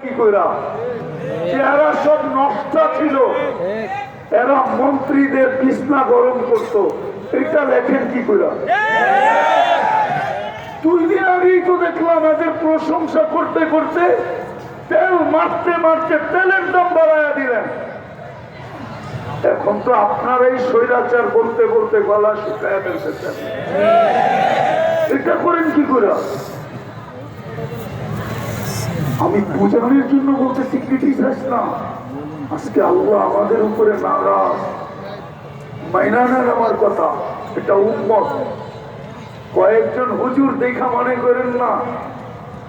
কি কইরা? চেহারা সব ছিল। এরা মন্ত্রীদের বিছনা গরম করতো। এটা লেখেন কি কইরা? দুই দিন আগেই তো দেখলাম এদের প্রশংসা করতে করতে তেল মারতে মারতে তেলের দাম বাড়াইয়া দিলেন। এখন তো আপনার এই স্বৈরাচার বলতে বলতে গলা শুকায় ফেলতেছেন। এটা করেন কি করে আমি বোঝানোর জন্য বলতেছি ক্রিটিসাইজ না। আজকে আল্লাহ আমাদের উপরে নারাজ। মাইনা নেন আমার কথা এটা উন্মত কয়েকজন হুজুর দেখা মনে করেন না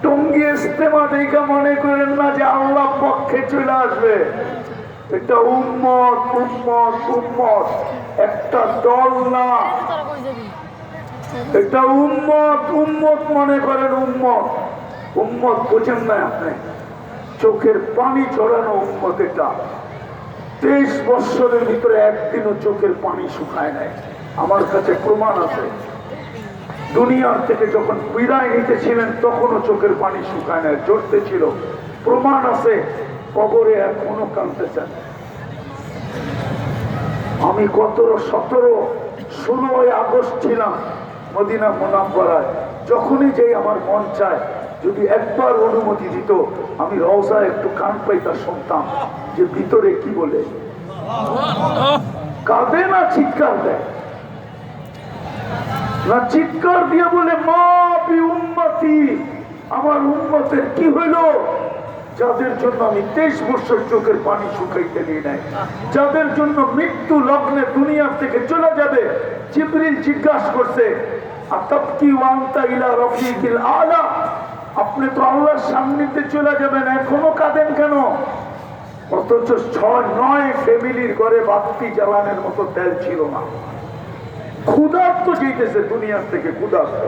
টঙ্গি ইস্তেমা দেখা মনে করেন না যে আল্লাহ পক্ষে চলে আসবে। এটা উম্মত উম্মত উম্মত। একটা দল না। এটা উম্মত উম্মত মনে করেন উম্মত। উম্মত বোঝেন না আপনি। চোখের পানি ছড়ানো উম্মত এটা। তেইশ বৎসরের ভিতরে একদিনও চোখের পানি শুকায় নাই। আমার কাছে প্রমাণ আছে। দুনিয়ার থেকে যখন বিদায় নিতেছিলেন, তখনও চোখের পানি শুকায় নাই জড়তে ছিল। প্রমাণ আছে, কবরে এখনও কাঁদতেছেন। আমি গত সতেরো, ষোলোই আগস্ট ছিলাম মদিনা মোনাম্বরায় যখনই যেই আমার মন চায় যদি একবার অনুমতি দিত, আমি রওজা একটু কান পাইতা শুনতাম যে ভিতরে কি বলে। কাঁদে না চিৎকার দেয়? না চিৎকার দিয়ে বলে, মা উন্মতি আমার উন্মতের কি হইল যাদের জন্য আমি তেইশ বছর চোখের পানি শুকাইতে নিয়ে নেয় যাদের জন্য মৃত্যু লগ্নে দুনিয়ার থেকে চলে যাবে, জিবরিল জিজ্ঞাসা করছে, আতাবকি ওয়ান্তা ইলা রফিকিল আলা? আপনি তো আল্লাহর সান্নিধ্যে চলে যাবেন, এখনও কাঁদেন কেন? অথচ ছয়, নয় ফ্যামিলির ঘরে বাতি জ্বালানোর মতো তেল ছিল না। ক্ষুধার্ত যেতেছে দুনিয়ার থেকে, ক্ষুধার্ত।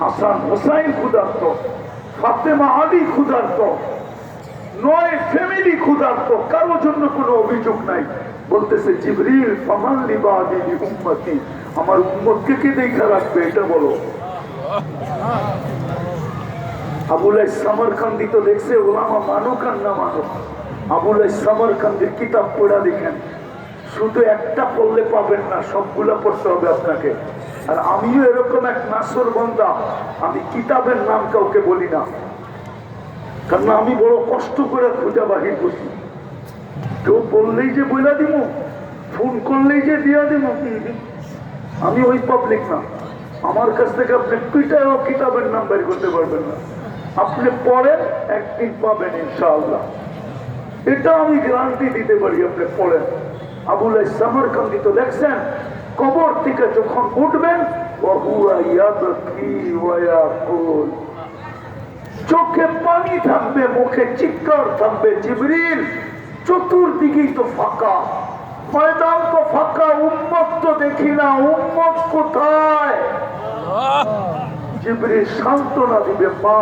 হাসান হোসাইন ক্ষুধার্ত, ফাতেমা আলী ক্ষুধার্ত, নয় ফ্যামিলি ক্ষুধার্ত, কারও জন্য কোনো অভিযোগ নাই। বলতেছে, জিবরিল, ফামান লিবাদি উম্মতি, আমার উম্মতকে কে দেখা রাখবে, এটা বলো। আবুল সামরকান্দি তো দেখছে, ওলামা মানুক আর না মানুক আবুল সামরকান্দির কিতাব পড়া দেখেন। শুধু একটা পড়লে পাবেন না, সবগুলো পড়তে হবে আপনাকে। আর আমিও এরকম এক নাসর বন্ধা আমি কিতাবের নাম কাউকে বলি না। কারণ আমি বড় কষ্ট করে খোঁজা বাহির করছি। কেউ বললেই যে বইলা দিব ফোন করলেই যে দিয়া দিব আমি ওই পাবলিক না। আমার কাছ থেকে আপনি টুইটারও কিতাবের নাম বের করতে পারবেন না। আপনি পড়েন, একদিন পাবেন ইনশাআল্লাহ। এটা আমি গ্যারান্টি দিতে পারি আপনি পড়েন। আবুল সামরকান্দি তো দেখছেন, কবর থেকে যখন উঠবেন চোখে পানি থাকবে, মুখে চিৎকার থাকবে, জিবরিল চতুর্দিকেই তো ফাঁকা। ময়দান তো ফাঁকা, উম্মত তো দেখি না, উম্মত কোথায়? জিবরিল সান্ত্বনা দিবে মা